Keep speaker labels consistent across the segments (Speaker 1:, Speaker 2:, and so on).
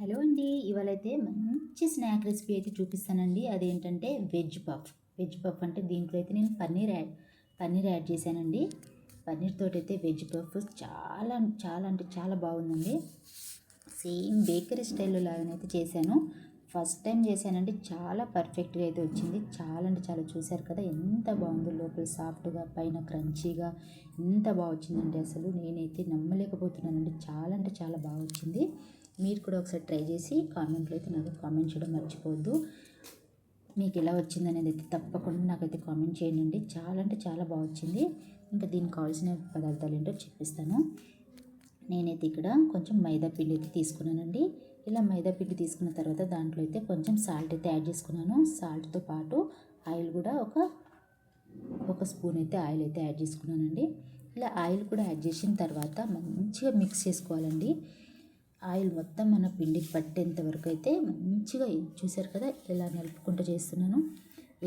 Speaker 1: Hello అండి ఇవాళైతే మంచి snack recipe అయితే చూపిస్తానండి. అదేంటంటే వెజ్ పఫ్. వెజ్ పఫ్ అంటే దీంట్లో అయితే నేను పన్నీర్ యాడ్ పన్నీర్ యాడ్ చేశానండి. పన్నీర్ తోటి అయితే వెజ్ పఫ్ చాలా చాలా అంటే చాలా బాగుందండి. సేమ్ బేకరీ స్టైల్లో లాగానైతే చేశాను. ఫస్ట్ టైం చేశానండి చాలా పర్ఫెక్ట్గా అయితే వచ్చింది. చాలా అంటే చాలా చూశారు కదా ఎంత బాగుందో లోపల సాఫ్ట్గా పైన క్రంచీగా ఎంత బాగా వచ్చిందంటే అసలు. నేనైతే నమ్మలేకపోతున్నానండి. చాలా అంటే చాలా బాగా వచ్చింది. మీరు కూడా ఒకసారి ట్రై చేసి కామెంట్లో అయితే నాకు కామెంట్ చేయడం మర్చిపోవద్దు. మీకు ఎలా వచ్చింది అనేది అయితే తప్పకుండా నాకైతే కామెంట్ చేయండి. చాలా అంటే చాలా బాగా వచ్చింది. ఇంకా దీనికి కావాల్సిన పదార్థాలు ఏంటో చెప్పిస్తాను. నేనైతే ఇక్కడ కొంచెం మైదా పిండి అయితే తీసుకున్నానండి. ఇలా మైదా పిండి తీసుకున్న తర్వాత దాంట్లో అయితే కొంచెం సాల్ట్ అయితే యాడ్ చేసుకున్నాను. సాల్ట్తో పాటు ఆయిల్ కూడా ఒక ఒక స్పూన్ అయితే ఆయిల్ అయితే యాడ్ చేసుకున్నానండి. ఇలా ఆయిల్ కూడా యాడ్ చేసిన తర్వాత మంచిగా మిక్స్ చేసుకోవాలండి. ఆయిల్ మొత్తం మన పిండికి పట్టేంత వరకు అయితే మంచిగా చూసారు కదా ఇలా నలుపుకుంటూ చేస్తున్నాను.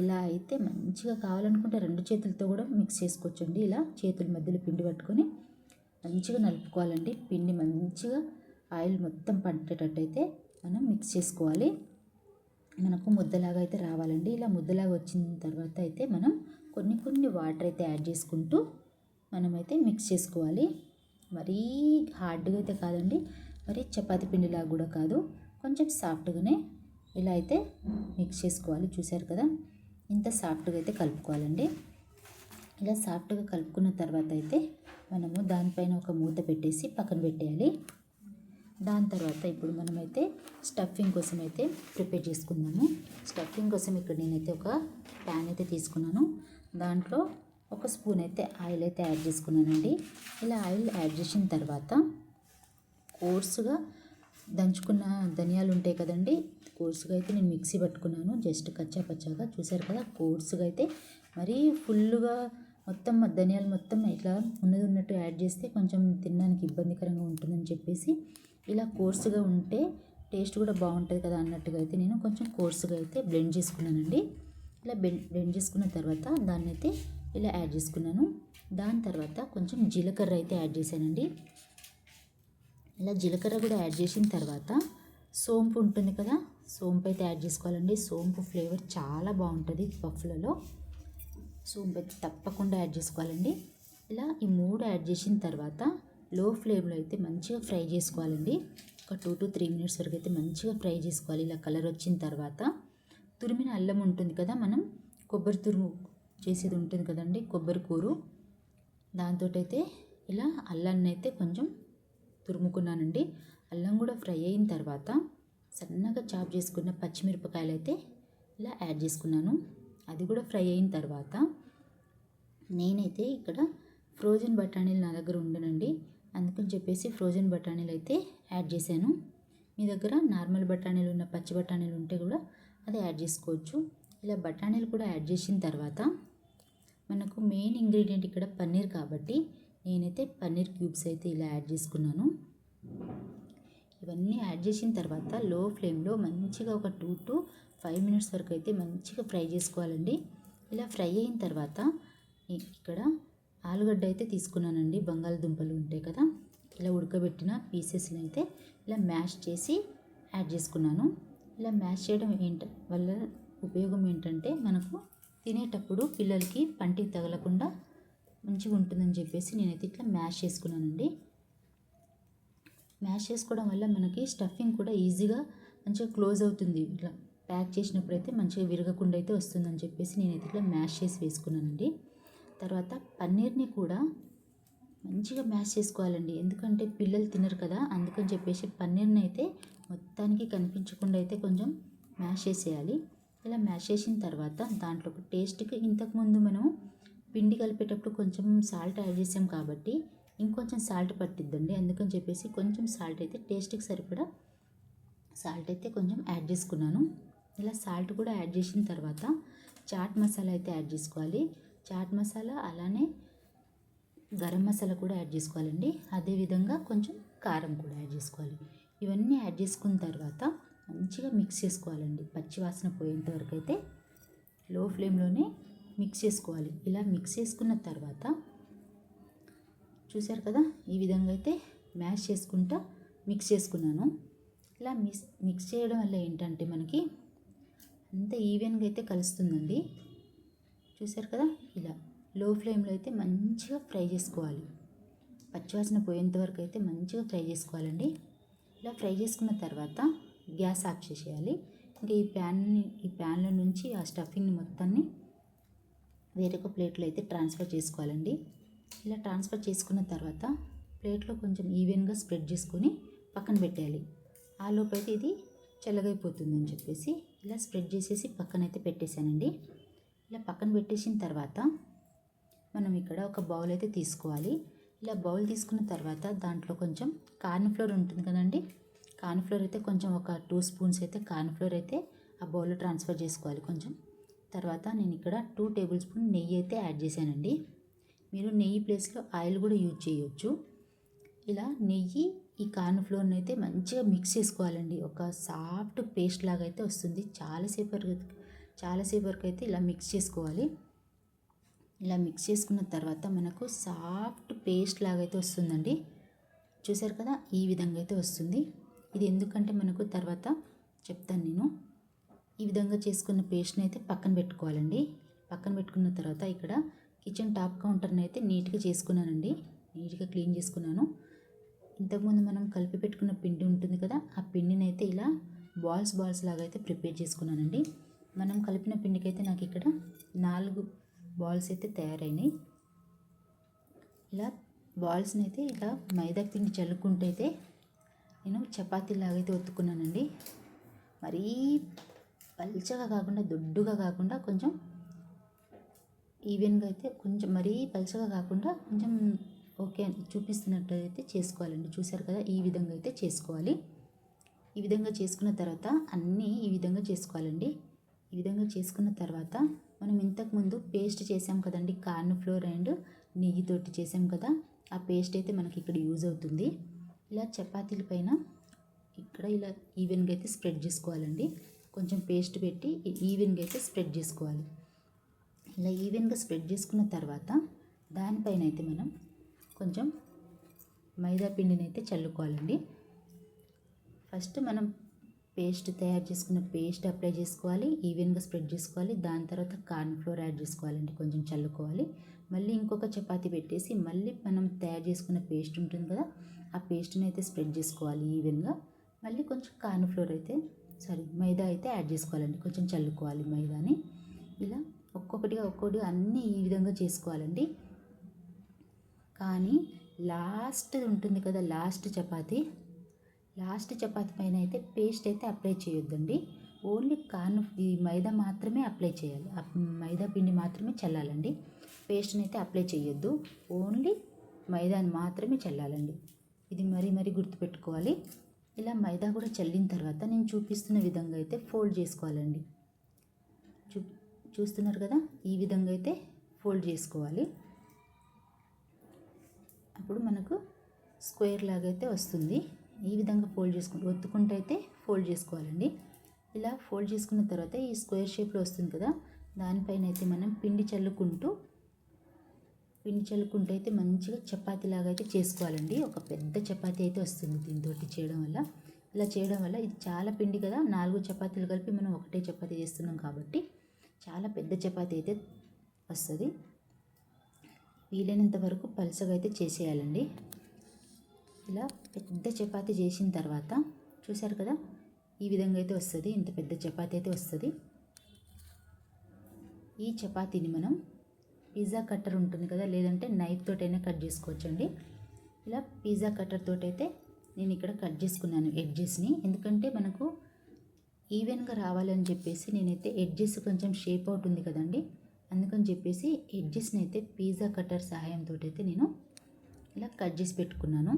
Speaker 1: ఇలా అయితే మంచిగా కావాలనుకుంటే రెండు చేతులతో కూడా మిక్స్ చేసుకోవచ్చండి. ఇలా చేతుల మధ్యలో పిండి పట్టుకొని మంచిగా నలుపుకోవాలండి. పిండి మంచిగా ఆయిల్ మొత్తం పట్టేటట్టు అయితే మనం మిక్స్ చేసుకోవాలి. మనకు ముద్దలాగా అయితే రావాలండి. ఇలా ముద్దలాగా వచ్చిన తర్వాత అయితే మనం కొన్ని కొన్ని వాటర్ అయితే యాడ్ చేసుకుంటూ మనమైతే మిక్స్ చేసుకోవాలి. మరీ హార్డ్గా అయితే కాదండి. మరి చపాతి పిండిలాగా కూడా కాదు. కొంచెం సాఫ్ట్గానే ఇలా అయితే మిక్స్ చేసుకోవాలి. చూసారు కదా? ఇంత సాఫ్ట్గా అయితే కలుపుకోవాలండి. ఇలా సాఫ్ట్గా కలుపుకున్న తర్వాత అయితే మనము దానిపైన ఒక మూత పెట్టేసి పక్కన పెట్టేయాలి. దాని తర్వాత ఇప్పుడు మనమైతే స్టఫింగ్ కోసం అయితే ప్రిపేర్ చేసుకుందాము. స్టఫింగ్ కోసం ఇక్కడ నేనైతే ఒక ప్యాన్ అయితే తీసుకున్నాను. దాంట్లో ఒక స్పూన్ అయితే ఆయిల్ అయితే యాడ్ చేసుకున్నానండి. ఇలా ఆయిల్ యాడ్ చేసిన తర్వాత కోర్సుగా దంచుకున్న ధనియాలు ఉంటాయి కదండి కోర్సుగా అయితే నేను మిక్సీ పట్టుకున్నాను. జస్ట్ కచ్చా పచ్చాగా చూసారు కదా కోర్సుగా అయితే మరీ ఫుల్గా మొత్తం ధనియాలు మొత్తం ఇట్లా ఉన్నది ఉన్నట్టు యాడ్ చేస్తే కొంచెం తినడానికి ఇబ్బందికరంగా ఉంటుందని చెప్పేసి ఇలా కోర్సుగా ఉంటే టేస్ట్ కూడా బాగుంటుంది కదా అన్నట్టుగా అయితే నేను కొంచెం కోర్సుగా అయితే బ్లెండ్ చేసుకున్నానండి. ఇలా బ్లెండ్ చేసుకున్న తర్వాత దాన్ని అయితే ఇలా యాడ్ చేసుకున్నాను. దాని తర్వాత కొంచెం జీలకర్ర అయితే యాడ్ చేశానండి. ఇలా జీలకర్ర కూడా యాడ్ చేసిన తర్వాత సోంపు ఉంటుంది కదా సోంపు అయితే యాడ్ చేసుకోవాలండి. సోంపు ఫ్లేవర్ చాలా బాగుంటుంది పఫ్లలో. సోంపు అయితే తప్పకుండా యాడ్ చేసుకోవాలండి. ఇలా ఈ మూడు యాడ్ చేసిన తర్వాత లో ఫ్లేమ్లో అయితే మంచిగా ఫ్రై చేసుకోవాలండి. ఒక టూ టు త్రీ మినిట్స్ వరకు అయితే మంచిగా ఫ్రై చేసుకోవాలి. ఇలా కలర్ వచ్చిన తర్వాత తురిమిన అల్లం ఉంటుంది కదా మనం? కొబ్బరి తురుము చేసేది ఉంటుంది కదండి? కొబ్బరి కూరు. దాంతో అయితే ఇలా అల్లాన్ని అయితే కొంచెం తురుముకున్నానండి. అల్లం కూడా ఫ్రై అయిన తర్వాత సన్నగా చాప్ చేసుకున్న పచ్చిమిరపకాయలు అయితే ఇలా యాడ్ చేసుకున్నాను. అది కూడా ఫ్రై అయిన తర్వాత నేనైతే ఇక్కడ ఫ్రోజన్ బఠానీలు నా దగ్గర ఉండనండి. అందుకని చెప్పేసి ఫ్రోజన్ బఠానీలు అయితే యాడ్ చేశాను. మీ దగ్గర నార్మల్ బఠానీలు ఉన్న పచ్చి బఠానీలు ఉంటే కూడా అది యాడ్ చేసుకోవచ్చు. ఇలా బఠానీలు కూడా యాడ్ చేసిన తర్వాత మనకు మెయిన్ ఇంగ్రీడియంట్ ఇక్కడ పన్నీర్ కాబట్టి నేనైతే పన్నీర్ క్యూబ్స్ అయితే ఇలా యాడ్ చేసుకున్నాను. ఇవన్నీ యాడ్ చేసిన తర్వాత లో ఫ్లేమ్లో మంచిగా ఒక టూ టు ఫైవ్ మినిట్స్ వరకు అయితే మంచిగా ఫ్రై చేసుకోవాలండి. ఇలా ఫ్రై అయిన తర్వాత ఇక్కడ ఆలుగడ్డ అయితే తీసుకున్నానండి. బంగాళదుంపలు ఉంటాయి కదా. ఇలా ఉడకబెట్టిన పీసెస్ని అయితే ఇలా మ్యాష్ చేసి యాడ్ చేసుకున్నాను. ఇలా మ్యాష్ చేయడం ఏంట వల్ల ఉపయోగం ఏంటంటే మనకు తినేటప్పుడు పిల్లలకి పంటికి తగలకుండా మంచిగా ఉంటుందని చెప్పేసి నేనైతే ఇట్లా మ్యాష్ చేసుకున్నానండి. మ్యాష్ చేసుకోవడం వల్ల మనకి స్టఫింగ్ కూడా ఈజీగా మంచిగా క్లోజ్ అవుతుంది. ఇట్లా ప్యాక్ చేసినప్పుడు అయితే మంచిగా విరగకుండా అయితే వస్తుందని చెప్పేసి నేనైతే ఇట్లా మ్యాష్ చేసి వేసుకున్నానండి. తర్వాత పన్నీర్ని కూడా మంచిగా మ్యాష్ చేసుకోవాలండి. ఎందుకంటే పిల్లలు తినరు కదా అందుకని చెప్పేసి పన్నీర్ని అయితే మొత్తానికి కనిపించకుండా అయితే కొంచెం మ్యాష్ చేసేయాలి. ఇలా మ్యాష్ చేసిన తర్వాత దాంట్లో టేస్ట్కి ఇంతకుముందు మనం పిండి కలిపేటప్పుడు కొంచెం సాల్ట్ యాడ్ చేసాం కాబట్టి ఇంకొంచెం సాల్ట్ పట్టిద్దండి. అందుకని చెప్పేసి కొంచెం సాల్ట్ అయితే టేస్ట్కి సరిపడా సాల్ట్ అయితే కొంచెం యాడ్ చేసుకున్నాను. ఇలా సాల్ట్ కూడా యాడ్ చేసిన తర్వాత చాట్ మసాలా అయితే యాడ్ చేసుకోవాలి. చాట్ మసాలా అలానే గరం మసాలా కూడా యాడ్ చేసుకోవాలండి. అదేవిధంగా కొంచెం కారం కూడా యాడ్ చేసుకోవాలి. ఇవన్నీ యాడ్ చేసుకున్న తర్వాత మంచిగా మిక్స్ చేసుకోవాలండి. పచ్చి వాసన పోయేంత వరకు అయితే లో ఫ్లేమ్లోనే మిక్స్ చేసుకోవాలి. ఇలా మిక్స్ చేసుకున్న తర్వాత చూసారు కదా ఈ విధంగా అయితే మ్యాష్ చేసుకుంటా మిక్స్ చేసుకున్నాను. ఇలా మిక్స్ మిక్స్ చేయడం వల్ల ఏంటంటే మనకి అంత ఈవెన్గా అయితే కలుస్తుందండి. చూసారు కదా? ఇలా లో ఫ్లేమ్లో అయితే మంచిగా ఫ్రై చేసుకోవాలి. పచ్చివాసన పోయేంత వరకు అయితే మంచిగా ఫ్రై చేసుకోవాలండి. ఇలా ఫ్రై చేసుకున్న తర్వాత గ్యాస్ ఆఫ్ చేసేయాలి. ఇంకా ఈ ప్యాన్ని ఈ ప్యాన్లో నుంచి ఆ స్టఫింగ్ని మొత్తాన్ని వేరొక ప్లేట్లో అయితే ట్రాన్స్ఫర్ చేసుకోవాలండి. ఇలా ట్రాన్స్ఫర్ చేసుకున్న తర్వాత ప్లేట్లో కొంచెం ఈవెన్గా స్ప్రెడ్ చేసుకొని పక్కన పెట్టేయాలి. ఆ లోపైతే ఇది చల్లగైపోతుందని చెప్పేసి ఇలా స్ప్రెడ్ చేసేసి పక్కనైతే పెట్టేశానండి. ఇలా పక్కన పెట్టేసిన తర్వాత మనం ఇక్కడ ఒక బౌల్ అయితే తీసుకోవాలి. ఇలా బౌల్ తీసుకున్న తర్వాత దాంట్లో కొంచెం కార్న్ ఫ్లోర్ ఉంటుంది కదండి. కార్న్ఫ్లోర్ అయితే కొంచెం ఒక టూ స్పూన్స్ అయితే కార్న్ ఫ్లోర్ అయితే ఆ బౌల్లో ట్రాన్స్ఫర్ చేసుకోవాలి కొంచెం. తర్వాత నేను ఇక్కడ టూ టేబుల్ స్పూన్ నెయ్యి అయితే యాడ్ చేశానండి. మీరు నెయ్యి ప్లేస్లో ఆయిల్ కూడా యూజ్ చేయొచ్చు. ఇలా నెయ్యి ఈ కార్న్ ఫ్లోర్ని అయితే మంచిగా మిక్స్ చేసుకోవాలండి. ఒక సాఫ్ట్ పేస్ట్ లాగా అయితే వస్తుంది. చాలాసేపు చాలాసేపు వరకు అయితే ఇలా మిక్స్ చేసుకోవాలి. ఇలా మిక్స్ చేసుకున్న తర్వాత మనకు సాఫ్ట్ పేస్ట్ లాగా అయితే వస్తుందండి. చూసారు కదా? ఈ విధంగా అయితే వస్తుంది. ఇది ఎందుకంటే మనకు తర్వాత చెప్తాను నేను. ఈ విధంగా చేసుకున్న పేస్ట్ని అయితే పక్కన పెట్టుకోవాలండి. పక్కన పెట్టుకున్న తర్వాత ఇక్కడ కిచెన్ టాప్ కౌంటర్ని అయితే నీట్గా చేసుకున్నానండి. నీట్గా క్లీన్ చేసుకున్నాను. ఇంతకుముందు మనం కలిపి పెట్టుకున్న పిండి ఉంటుంది కదా? ఆ పిండిని అయితే ఇలా బాల్స్ బాల్స్ లాగా అయితే ప్రిపేర్ చేసుకున్నానండి. మనం కలిపిన పిండికి అయితే నాకు ఇక్కడ నాలుగు బాల్స్ అయితే తయారైనాయి. ఇలా బాల్స్ని అయితే ఇలా మైదా పిండి చల్లుకుంటే అయితే నేను చపాతీ లాగైతే ఒత్తుకున్నానండి. మరీ పల్చగా కాకుండా దొడ్డుగా కాకుండా కొంచెం ఈవెన్గా అయితే కొంచెం మరీ పల్చగా కాకుండా కొంచెం ఓకే చూపిస్తున్నట్టు అయితే చేసుకోవాలండి. చూశారు కదా ఈ విధంగా అయితే చేసుకోవాలి. ఈ విధంగా చేసుకున్న తర్వాత అన్నీ ఈ విధంగా చేసుకోవాలండి. ఈ విధంగా చేసుకున్న తర్వాత మనం ఇంతకుముందు పేస్ట్ చేసాం కదండి కార్న్ ఫ్లోర్ అండ్ నెయ్యితోటి చేసాం కదా ఆ పేస్ట్ అయితే మనకి ఇక్కడ యూజ్ అవుతుంది. ఇలా చపాతీల పైన ఇక్కడ ఇలా ఈవెన్గా అయితే స్ప్రెడ్ చేసుకోవాలండి. కొంచెం పేస్ట్ పెట్టి ఈవెన్గా అయితే స్ప్రెడ్ చేసుకోవాలి. ఇలా ఈవెన్గా స్ప్రెడ్ చేసుకున్న తర్వాత దానిపైన అయితే మనం కొంచెం మైదా పిండిని అయితే చల్లుకోవాలండి. ఫస్ట్ మనం పేస్ట్ తయారు చేసుకున్న పేస్ట్ అప్లై చేసుకోవాలి ఈవెన్గా స్ప్రెడ్ చేసుకోవాలి దాని తర్వాత కార్న్ ఫ్లోర్ యాడ్ చేసుకోవాలండి కొంచెం చల్లుకోవాలి. మళ్ళీ ఇంకొక చపాతీ పెట్టేసి మళ్ళీ మనం తయారు చేసుకున్న పేస్ట్ ఉంటుంది కదా ఆ పేస్ట్ని అయితే స్ప్రెడ్ చేసుకోవాలి ఈవెన్గా. మళ్ళీ కొంచెం కార్న్ ఫ్లోర్ అయితే సారీ మైదా అయితే యాడ్ చేసుకోవాలండి కొంచెం చల్లుకోవాలి మైదాని. ఇలా ఒక్కొక్కటిగా ఒక్కొక్కటి అన్నీ ఈ విధంగా చేసుకోవాలండి. కానీ లాస్ట్ ఉంటుంది కదా లాస్ట్ చపాతీ లాస్ట్ చపాతి పైన అయితే పేస్ట్ అయితే అప్లై చేయొద్దండి. ఓన్లీ కార్న్ ఈ మైదా మాత్రమే అప్లై చేయాలి. మైదా పిండి మాత్రమే చల్లాలండి. పేస్ట్ని అయితే అప్లై చేయొద్దు. ఓన్లీ మైదాని మాత్రమే చల్లాలండి. ఇది మరీ మరీ గుర్తుపెట్టుకోవాలి. ఇలా మైదా కూడా చల్లిన తర్వాత నేను చూపిస్తున్న విధంగా అయితే ఫోల్డ్ చేసుకోవాలండి. చూ చూస్తున్నారు కదా? ఈ విధంగా అయితే ఫోల్డ్ చేసుకోవాలి. అప్పుడు మనకు స్క్వేర్ లాగా అయితే వస్తుంది. ఈ విధంగా ఫోల్డ్ చేసుకుంటూ ఒత్తుకుంటూ అయితే ఫోల్డ్ చేసుకోవాలండి. ఇలా ఫోల్డ్ చేసుకున్న తర్వాత ఈ స్క్వేర్ షేప్లో వస్తుంది కదా దానిపైన అయితే మనం పిండి చల్లుకుంటూ పిండి చల్లుకుంటూ అయితే మంచిగా చపాతీ లాగా అయితే చేసుకోవాలండి. ఒక పెద్ద చపాతీ అయితే వస్తుంది దీంతో చేయడం వల్ల. ఇలా చేయడం వల్ల ఇది చాలా పిండి కదా నాలుగు చపాతీలు కలిపి మనం ఒకటే చపాతీ చేస్తున్నాం కాబట్టి చాలా పెద్ద చపాతీ అయితే వస్తుంది. వీలైనంత వరకు పలుసగా అయితే చేసేయాలండి. ఇలా పెద్ద చపాతీ చేసిన తర్వాత చూశారు కదా ఈ విధంగా అయితే వస్తుంది ఇంత పెద్ద చపాతీ అయితే వస్తుంది. ఈ చపాతీని మనం పిజ్జా కట్టర్ ఉంటుంది కదా లేదంటే నైఫ్ తోటైనా కట్ చేసుకోవచ్చండి. ఇలా పిజ్జా కట్టర్ తోటైతే నేను ఇక్కడ కట్ చేసుకున్నాను ఎడ్జెస్ని. ఎందుకంటే మనకు ఈవెన్గా రావాలని చెప్పేసి నేనైతే ఎడ్జెస్ కొంచెం షేప్ అవుట్ ఉంది కదండి అందుకని చెప్పేసి ఎడ్జెస్ని అయితే పిజ్జా కట్టర్ సహాయంతో అయితే నేను ఇలా కట్ చేసి పెట్టుకున్నాను.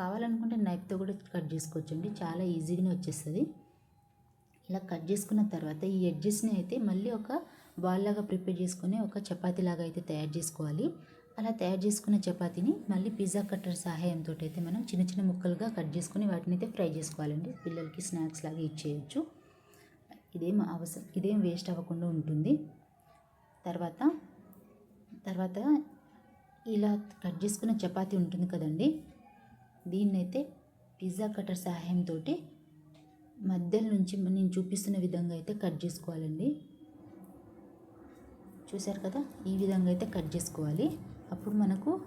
Speaker 1: కావాలనుకుంటే నైఫ్తో కూడా కట్ చేసుకోవచ్చండి. చాలా ఈజీగానే వచ్చేస్తుంది. ఇలా కట్ చేసుకున్న తర్వాత ఈ ఎడ్జెస్ని అయితే మళ్ళీ ఒక బాల్ లాగా ప్రిపేర్ చేసుకుని ఒక చపాతీ లాగా అయితే తయారు చేసుకోవాలి. అలా తయారు చేసుకున్న చపాతీని మళ్ళీ పిజ్జా కట్టర్ సహాయంతో అయితే మనం చిన్న చిన్న ముక్కలుగా కట్ చేసుకుని వాటిని అయితే ఫ్రై చేసుకోవాలండి. పిల్లలకి స్నాక్స్ లాగా ఇచ్చేయచ్చు. ఇదేం అవసరం ఇదేం వేస్ట్ అవ్వకుండా ఉంటుంది. తర్వాత తర్వాత ఇలా కట్ చేసుకున్న చపాతీ ఉంటుంది కదండి. దీన్నైతే పిజ్జా కటర్ సహాయంతో మధ్యలో నుంచి నేను చూపిస్తున్న విధంగా అయితే కట్ చేసుకోవాలండి. చూసారు కదా? ఈ విధంగా అయితే కట్ చేసుకోవాలి. అప్పుడు మనకు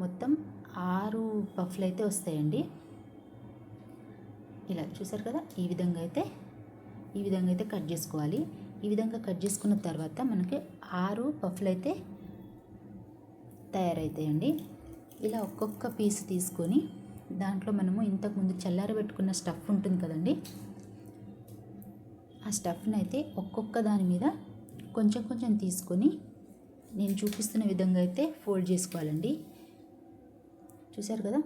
Speaker 1: మొత్తం ఆరు పఫ్లు అయితే వస్తాయండి. ఇలా చూసారు కదా? ఈ విధంగా అయితే ఈ విధంగా అయితే కట్ చేసుకోవాలి. ఈ విధంగా కట్ చేసుకున్న తర్వాత మనకి ఆరు పఫ్లు అయితే తయారవుతాయండి ఇలా ఒక్కొక్క పీస్ తీసుకొని దాంట్లో మనము ఇంతకుముందు చల్లారబెట్టుకున్న స్టఫ్ ఉంటుంది కదండి ఆ స్టఫ్ని అయితే ఒక్కొక్క దాని మీద కొంచెం కొంచెం తీసుకొని నేను చూపిస్తున్న విధంగా అయితే ఫోల్డ్ చేసుకోవాలండి. చూశారు కదా?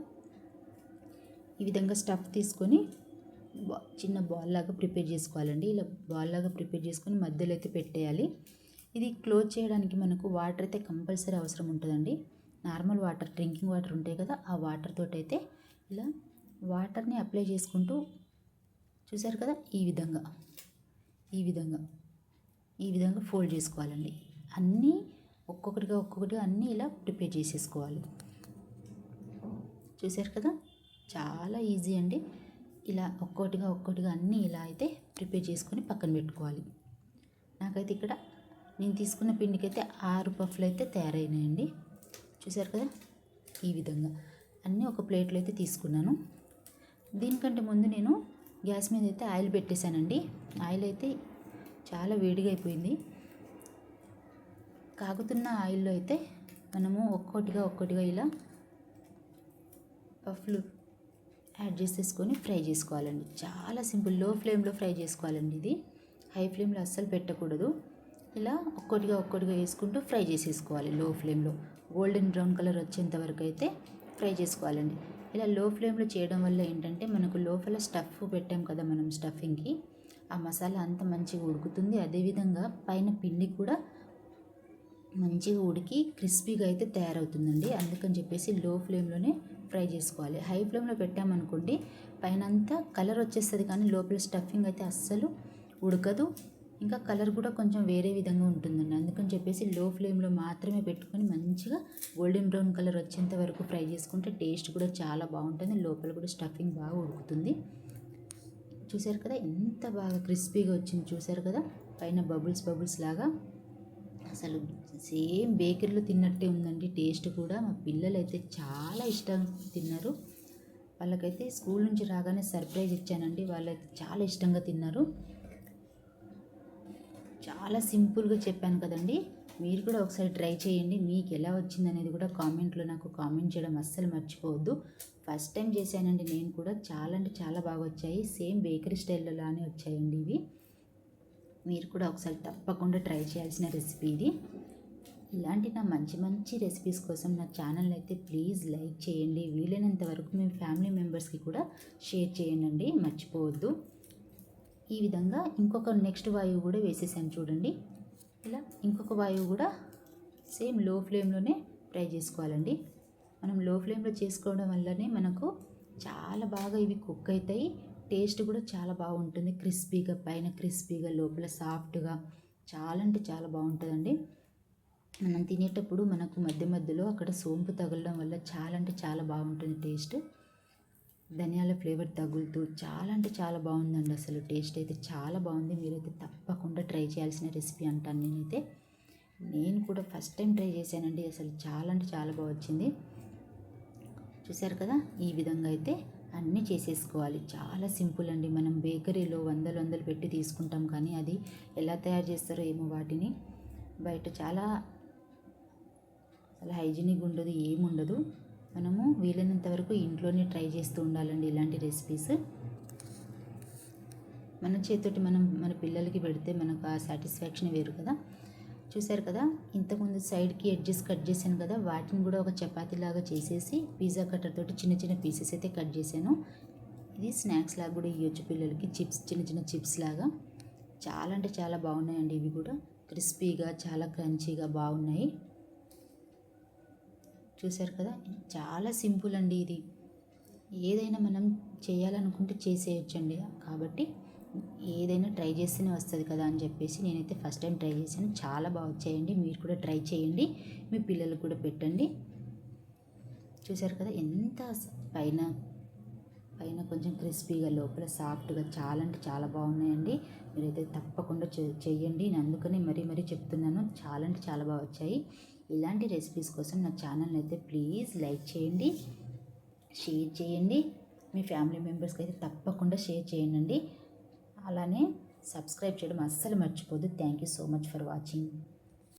Speaker 1: ఈ విధంగా స్టఫ్ తీసుకొని బా- చిన్న బాల్ లాగా ప్రిపేర్ చేసుకోవాలండి. ఇలా బాల్ లాగా ప్రిపేర్ చేసుకొని మధ్యలో అయితే పెట్టేయాలి. ఇది క్లోజ్ చేయడానికి మనకు వాటర్ అయితే కంపల్సరీ అవసరం ఉంటుందండి. నార్మల్ వాటర్ డ్రింకింగ్ వాటర్ ఉంటాయి కదా ఆ వాటర్ తోటి అయితే ఇలా వాటర్ని అప్లై చేసుకుంటూ చూసారు కదా ఈ విధంగా ఈ విధంగా ఈ విధంగా ఫోల్డ్ చేసుకోవాలండి. అన్నీ ఒక్కొక్కటిగా ఒక్కొక్కటిగా అన్నీ ఇలా ప్రిపేర్ చేసేసుకోవాలి. చూసారు కదా చాలా ఈజీ అండి. ఇలా ఒక్కొక్కటిగా ఒక్కొక్కటిగా అన్నీ ఇలా అయితే ప్రిపేర్ చేసుకొని పక్కన పెట్టుకోవాలి. నాకైతే ఇక్కడ నేను తీసుకున్న పిండికైతే ఆరు పఫ్లు అయితే తయారైనాయండి. చూసారు కదా? ఈ విధంగా. అన్నీ ఒక ప్లేట్లో అయితే తీసుకున్నాను. దీనికంటే ముందు నేను గ్యాస్ మీద అయితే ఆయిల్ పెట్టేశానండి. ఆయిల్ అయితే చాలా వేడిగా అయిపోయింది. కాగుతున్న ఆయిల్లో అయితే మనము ఒక్కొక్కటిగా ఒక్కొక్కటిగా ఇలా పఫ్లు యాడ్ చేసేసుకొని ఫ్రై చేసుకోవాలండి. చాలా సింపుల్లో ఫ్లేమ్లో ఫ్రై చేసుకోవాలండి ఇది. హై ఫ్లేమ్లో అస్సలు పెట్టకూడదు. ఇలా ఒక్కొక్కటిగా ఒక్కొక్కటిగా వేసుకుంటూ ఫ్రై చేసేసుకోవాలి లో ఫ్లేమ్లో. గోల్డెన్ బ్రౌన్ కలర్ వచ్చేంత వరకు అయితే ఫ్రై చేసుకోవాలండి. ఇలా లో ఫ్లేమ్లో చేయడం వల్ల ఏంటంటే మనకు లోపల స్టఫ్ పెట్టాం కదా మనం స్టఫింగ్కి ఆ మసాలా అంత మంచిగా ఉడుకుతుంది. అదేవిధంగా పైన పిండి కూడా మంచిగా ఉడికి క్రిస్పీగా అయితే తయారవుతుందండి. అందుకని చెప్పేసి లో ఫ్లేమ్లోనే ఫ్రై చేసుకోవాలి. హై ఫ్లేమ్లో పెట్టామనుకోండి పైన అంతా కలర్ వచ్చేస్తుంది కానీ లోపల స్టఫింగ్ అయితే అస్సలు ఉడకదు. ఇంకా కలర్ కూడా కొంచెం వేరే విధంగా ఉంటుందండి. అందుకని చెప్పేసి లో ఫ్లేమ్లో మాత్రమే పెట్టుకొని మంచిగా గోల్డెన్ బ్రౌన్ కలర్ వచ్చేంత వరకు ఫ్రై చేసుకుంటే టేస్ట్ కూడా చాలా బాగుంటుంది. లోపల కూడా స్టఫింగ్ బాగా ఉడుకుతుంది. చూసారు కదా ఎంత బాగా క్రిస్పీగా వచ్చింది చూసారు కదా? పైన బబుల్స్ బబుల్స్ లాగా. అసలు సేమ్ బేకరీలో తిన్నట్టే ఉందండి టేస్ట్ కూడా. మా పిల్లలు అయితే చాలా ఇష్టం తిన్నారు. వాళ్ళకైతే స్కూల్ నుంచి రాగానే సర్ప్రైజ్ ఇచ్చానండి. వాళ్ళైతే చాలా ఇష్టంగా తిన్నారు. చాలా సింపుల్గా చెప్పాను కదండి. మీరు కూడా ఒకసారి ట్రై చేయండి. మీకు ఎలా వచ్చింది అనేది కూడా కామెంట్లో నాకు కామెంట్ చేయడం అస్సలు మర్చిపోవద్దు. ఫస్ట్ టైం చేశానండి నేను కూడా. చాలా అంటే చాలా బాగా వచ్చాయి. సేమ్ బేకరీ స్టైల్లో లానే వచ్చాయండి ఇవి. మీరు కూడా ఒకసారి తప్పకుండా ట్రై చేయాల్సిన రెసిపీ ఇది. ఇలాంటి నా మంచి మంచి రెసిపీస్ కోసం నా ఛానల్ అయితే ప్లీజ్ లైక్ చేయండి. వీలైనంత వరకు మీ ఫ్యామిలీ మెంబర్స్కి కూడా షేర్ చేయండి. మర్చిపోవద్దు. ఈ విధంగా ఇంకొక నెక్స్ట్ వాయువు కూడా వేసేసాను చూడండి. ఇలా ఇంకొక వాయువు కూడా సేమ్లో ఫ్లేమ్లోనే ఫ్రై చేసుకోవాలండి. మనం లో ఫ్లేమ్లో చేసుకోవడం వల్లనే మనకు చాలా బాగా ఇవి కుక్ అవుతాయి. టేస్ట్ కూడా చాలా బాగుంటుంది. క్రిస్పీగా పైన క్రిస్పీగా లోపల సాఫ్ట్గా చాలా అంటే చాలా బాగుంటుందండి. మనం తినేటప్పుడు మనకు మధ్య మధ్యలో అక్కడ సోంపు తగలడం వల్ల చాలా అంటే చాలా బాగుంటుంది టేస్ట్ ధనియాల ఫ్లేవర్ తగులుతూ చాలా అంటే చాలా బాగుందండి అసలు టేస్ట్ అయితే చాలా బాగుంది. మీరైతే తప్పకుండా ట్రై చేయాల్సిన రెసిపీ అంటాను నేనైతే. నేను కూడా ఫస్ట్ టైం ట్రై చేశానండి. అసలు చాలా అంటే చాలా బాగా వచ్చింది. చూసారు కదా ఈ విధంగా అయితే అన్నీ చేసేసుకోవాలి. చాలా సింపుల్ అండి. మనం బేకరీలో వందలు వందలు పెట్టి తీసుకుంటాం కానీ అది ఎలా తయారు చేస్తారో ఏమో వాటిని. బయట చాలా అసలు హైజీనిక్ ఉండదు ఏముండదు. మనము వీలైనంత వరకు ఇంట్లోనే ట్రై చేస్తూ ఉండాలండి ఇలాంటి రెసిపీస్ మన చేతితోటి మనం మన పిల్లలకి పెడితే మనకు ఆ సాటిస్ఫాక్షన్ వేరు కదా. చూసారు కదా ఇంతకుముందు సైడ్కి ఎడ్జెస్ కట్ చేశాను కదా వాటిని కూడా ఒక చపాతీ లాగా చేసేసి పిజ్జా కట్టర్ తోటి చిన్న చిన్న పీసెస్ అయితే కట్ చేశాను. ఇది స్నాక్స్ లాగా కూడా ఇవ్వచ్చు పిల్లలకి చిప్స్ చిన్న చిన్న చిప్స్ లాగా. చాలా అంటే చాలా బాగున్నాయండి ఇవి కూడా. క్రిస్పీగా చాలా క్రంచీగా బాగున్నాయి. చూశారు కదా? చాలా సింపుల్ అండి ఇది. ఏదైనా మనం చేయాలనుకుంటే చేసేయచ్చండి. కాబట్టి ఏదైనా ట్రై చేస్తేనే వస్తుంది కదా అని చెప్పేసి నేనైతే ఫస్ట్ టైం ట్రై చేశాను. చాలా బాగా వచ్చాయండి. మీరు కూడా ట్రై చేయండి. మీ పిల్లలకు కూడా పెట్టండి. చూశారు కదా? ఎంత పైన పైన కొంచెం క్రిస్పీగా లోపల సాఫ్ట్గా చాలా అంటే చాలా బాగున్నాయండి. మీరైతే తప్పకుండా చేయండి నేను అందుకని మరీ మరీ చెప్తున్నాను. చాలా అంటే చాలా బాగా వచ్చాయి. ఇలాంటి రెసిపీస్ కోసం నా ఛానల్ని అయితే ప్లీజ్ లైక్ చేయండి షేర్ చేయండి. మీ ఫ్యామిలీ మెంబర్స్కి అయితే తప్పకుండా షేర్ చేయండి. అలానే సబ్స్క్రైబ్ చేయడం అస్సలు మర్చిపోదు thank you so much for watching